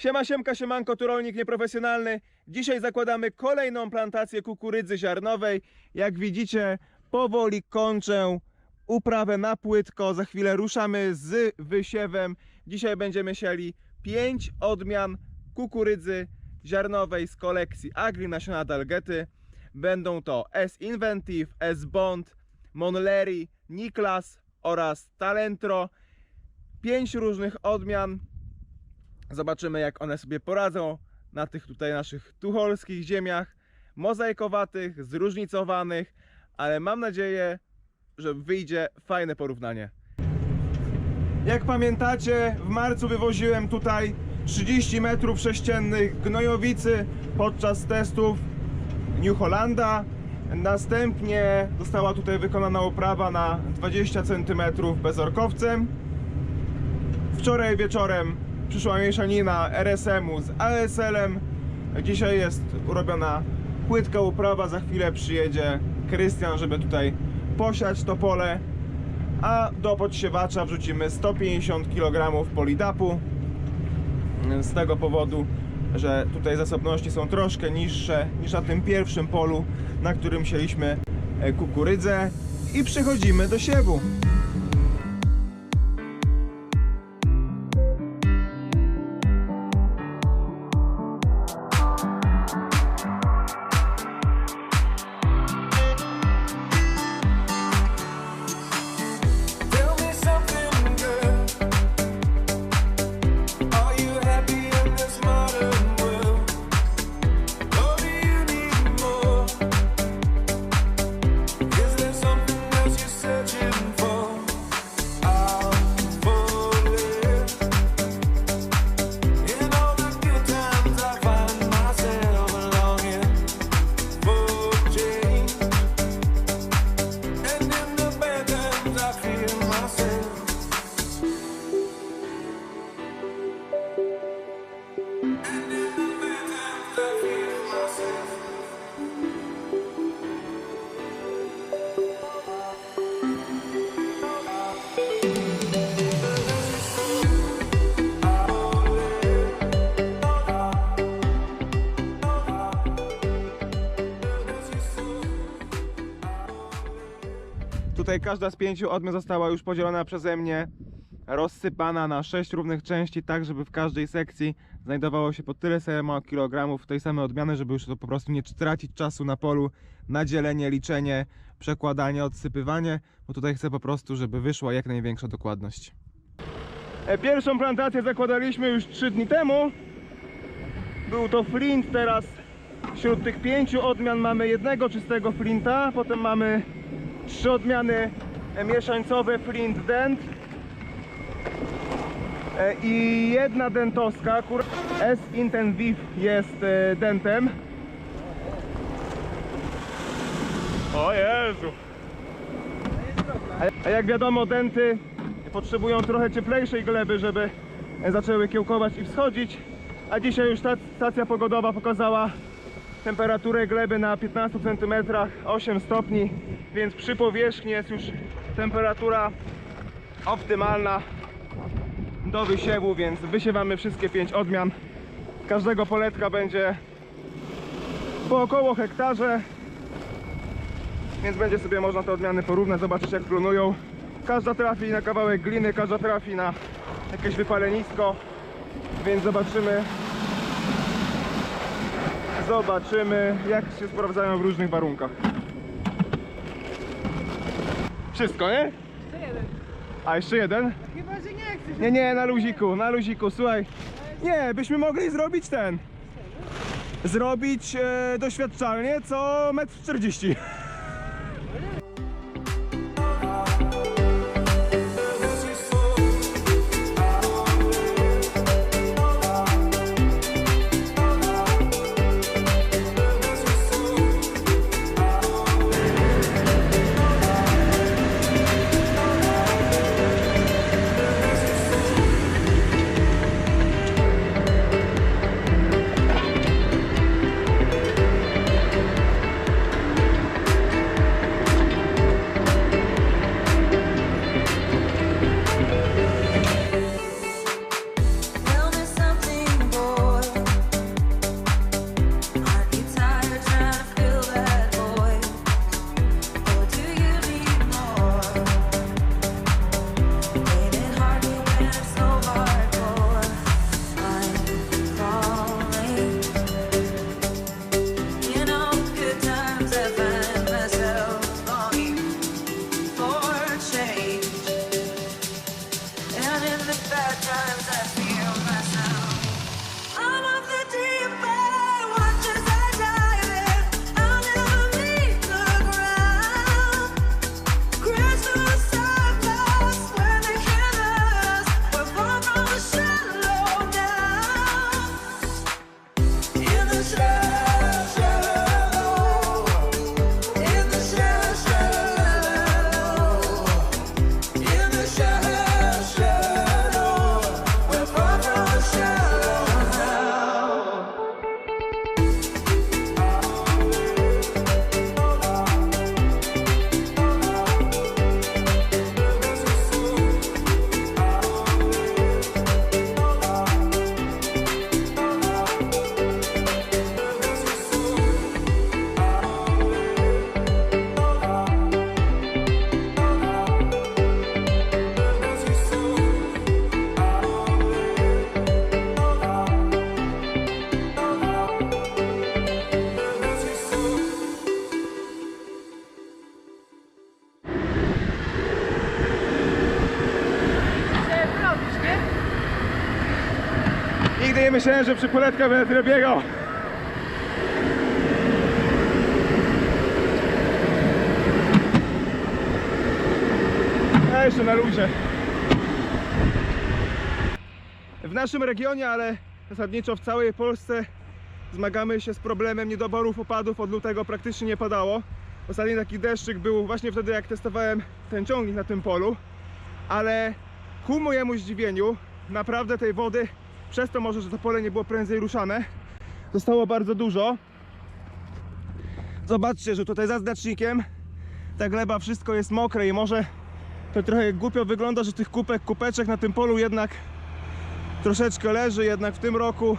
Siema, siemka, siemanko, tu rolnik nieprofesjonalny. Dzisiaj zakładamy kolejną plantację kukurydzy ziarnowej. Jak widzicie, powoli kończę uprawę na płytko. Za chwilę ruszamy z wysiewem. Dzisiaj będziemy siali 5 odmian kukurydzy ziarnowej z kolekcji Agri Nasiona Dalgety. Będą to S Inventive, S Bond, Monleri, Niklas oraz Talentro. Pięć różnych odmian. Zobaczymy jak one sobie poradzą na tych tutaj naszych tucholskich ziemiach, mozaikowatych, zróżnicowanych, ale mam nadzieję, że wyjdzie fajne porównanie. Jak pamiętacie, w marcu wywoziłem tutaj 30 metrów sześciennych gnojowicy podczas testów New Hollanda. Następnie została tutaj wykonana oprawa na 20 cm bezorkowcem. Wczoraj wieczorem przyszła mieszanina RSM-u z ASL-em. Dzisiaj jest urobiona płytka uprawa. Za chwilę przyjedzie Krystian, żeby tutaj posiać to pole. A do podsiewacza wrzucimy 150 kg polidapu. Z tego powodu, że tutaj zasobności są troszkę niższe niż na tym pierwszym polu, na którym sieliśmy kukurydzę. I przechodzimy do siewu. Tutaj każda z pięciu odmian została już podzielona przeze mnie, rozsypana na sześć równych części, tak żeby w każdej sekcji znajdowało się po tyle samo kilogramów tej samej odmiany, żeby już to po prostu nie tracić czasu na polu na dzielenie, liczenie, przekładanie, odsypywanie, bo tutaj chcę po prostu, żeby wyszła jak największa dokładność. E, Pierwszą plantację zakładaliśmy już 3 dni temu. Był to flint, teraz wśród tych pięciu odmian mamy jednego czystego flinta, potem mamy trzy odmiany e, mieszańcowe Flint Dent E, i jedna dentowska, kur... S Intensive jest e, dentem. O Jezu! A- jak wiadomo denty potrzebują trochę cieplejszej gleby, żeby zaczęły kiełkować i wschodzić. A dzisiaj już ta stacja pogodowa pokazała temperaturę gleby na 15 cm 8 stopni, więc przy powierzchni jest już temperatura optymalna do wysiewu, więc wysiewamy wszystkie 5 odmian. Każdego poletka będzie po około hektarze, więc będzie sobie można te odmiany porównać, zobaczyć jak klonują. Każda trafi na kawałek gliny, każda trafi na jakieś wypalenisko, więc zobaczymy Zobaczymy, jak się sprawdzają w różnych warunkach. Wszystko, nie? A jeszcze jeden? Chyba, że nie chcesz. Nie, nie, na luziku, na luziku, słuchaj. Nie, byśmy mogli zrobić ten. Zrobić e, doświadczalnie co metr 40. myślałem, że przy poletkach będę tyle biegał. Jeszcze na luzie. W naszym regionie, ale zasadniczo w całej Polsce zmagamy się z problemem niedoborów opadów. Od lutego praktycznie nie padało. Ostatni taki deszczyk był właśnie wtedy, jak testowałem ten ciągnik na tym polu. Ale ku mojemu zdziwieniu, naprawdę tej wody, przez to może, że to pole nie było prędzej ruszane, zostało bardzo dużo. Zobaczcie, że tutaj za znacznikiem ta gleba, wszystko jest mokre i może to trochę głupio wygląda, że tych kupek, kupeczek na tym polu jednak troszeczkę leży, jednak w tym roku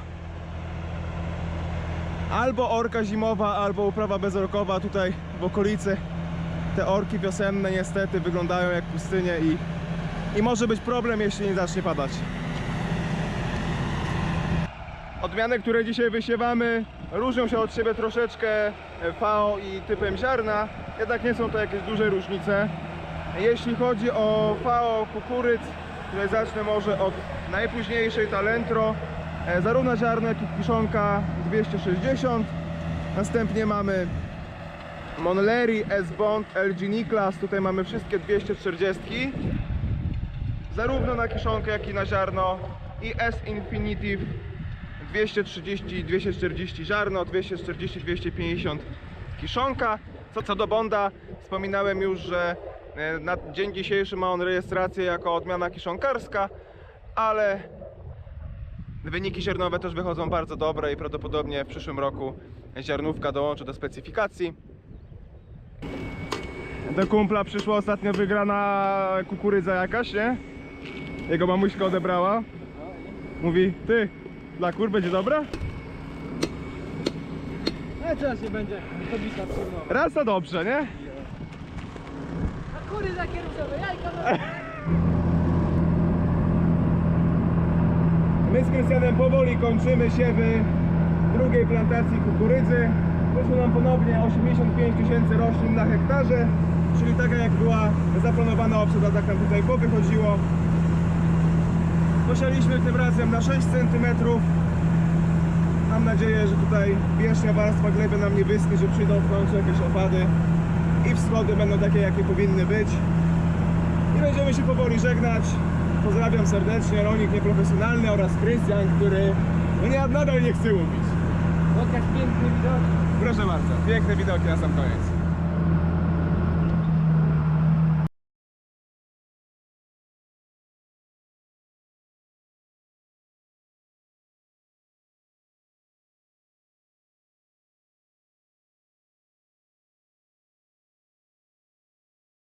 albo orka zimowa, albo uprawa bezorkowa tutaj w okolicy. Te orki wiosenne niestety wyglądają jak pustynie i, i może być problem, jeśli nie zacznie padać. Odmiany, które dzisiaj wysiewamy, różnią się od siebie troszeczkę e, FAO i typem ziarna, jednak nie są to jakieś duże różnice. Jeśli chodzi o FAO kukurydz, tutaj zacznę może od najpóźniejszej Talentro, e, zarówno ziarno jak i kiszonka 260. Następnie mamy Monleri, S-Bond, LG Niklas, tutaj mamy wszystkie 240. Zarówno na kiszonkę jak i na ziarno i S Infinitive 230, 240 ziarno, 240, 250 kiszonka. Co, co do Bonda, wspominałem już, że e, na dzień dzisiejszy ma on rejestrację jako odmiana kiszonkarska, ale wyniki ziarnowe też wychodzą bardzo dobre i prawdopodobnie w przyszłym roku ziarnówka dołączy do specyfikacji. Do kumpla przyszła ostatnio wygrana kukurydza jakaś, nie? Jego mamuśka odebrała. Mówi, ty, dla kur będzie dobra? No teraz nie będzie to bisa przyjmował. Raz to dobrze, nie? A kury takie różowe jajka no. My z Krystianem powoli kończymy siewy drugiej plantacji kukurydzy. Wyszło nam ponownie 85 tysięcy roślin na hektarze, czyli taka jak była zaplanowana obsada, tak nam tutaj powychodziło. Posialiśmy tym razem na 6 cm. Mam nadzieję, że tutaj wierzchnia warstwa gleby nam nie wyschnie, że przyjdą w końcu jakieś opady i wschody będą takie, jakie powinny być. I będziemy się powoli żegnać. Pozdrawiam serdecznie, rolnik nieprofesjonalny oraz Krystian, który no nie, nadal nie chce łupić. Pokaż piękny widok. Proszę bardzo, piękne widoki na sam koniec.